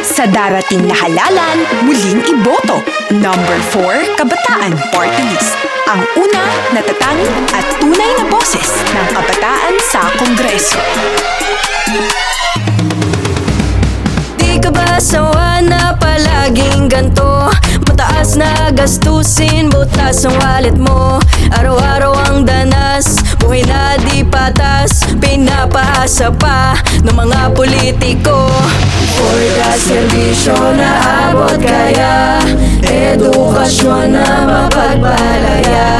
Sa darating na halalan, muling iboto. Number 4, Kabataan Party List. Ang una, natatang at tunay na boses ng kabataan sa Kongreso. Di ka ba sawa na palaging ganto? Mataas na gastusin, butas ang wallet mo Araw-araw ang danas, buhay na di patas Pinapaasa pa ng mga politiko The serbisyo na abot kaya Edukasyon na mapagpalaya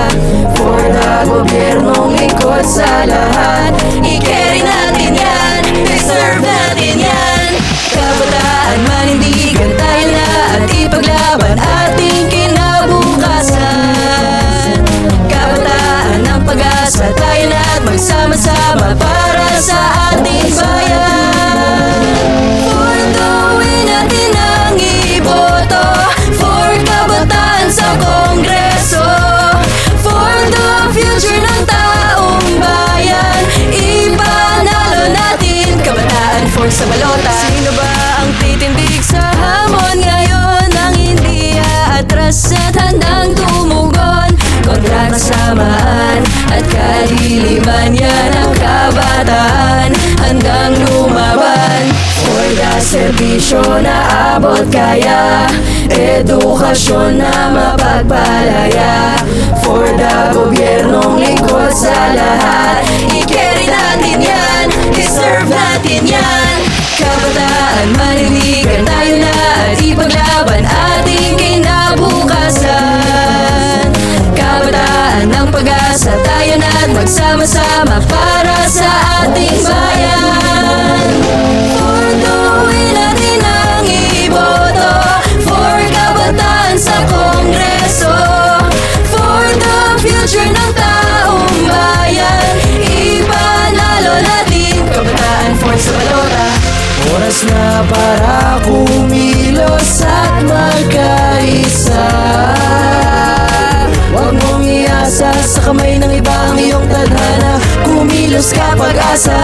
For sa balota. Sino ba ang titindig sa hamon ngayon? Ang hindi aatras at handang tumugon. Kontra kasamaan at kaliliman Yan ang kabataan. Handang lumaban. For the serbisyo na abot kaya Edukasyon na mapagpalaya. For the gobyernong lingkod sa lahat For sa balota Oras na para kumilos at magkaisa Huwag mong iasa sa kamay ng iba ang iyong tadhana Kumilos ka pag-asa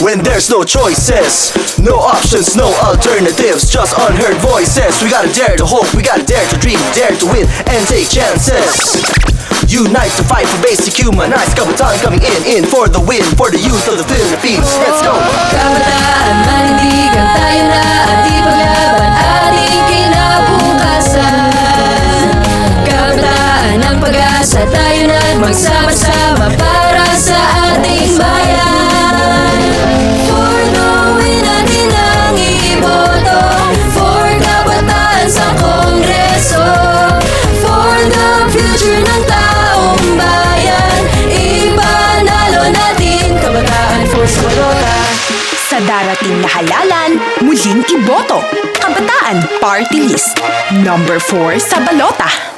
When there's no choices, no options, no alternatives, just unheard voices. We gotta dare to hope, we gotta dare to dream, dare to win, and take chances. Unite to fight for basic human rights. Kabataan coming in, in for the win, for the youth of the Philippines. Let's go! Muling iboto. Kabataan Party List. Number 4 sa balota.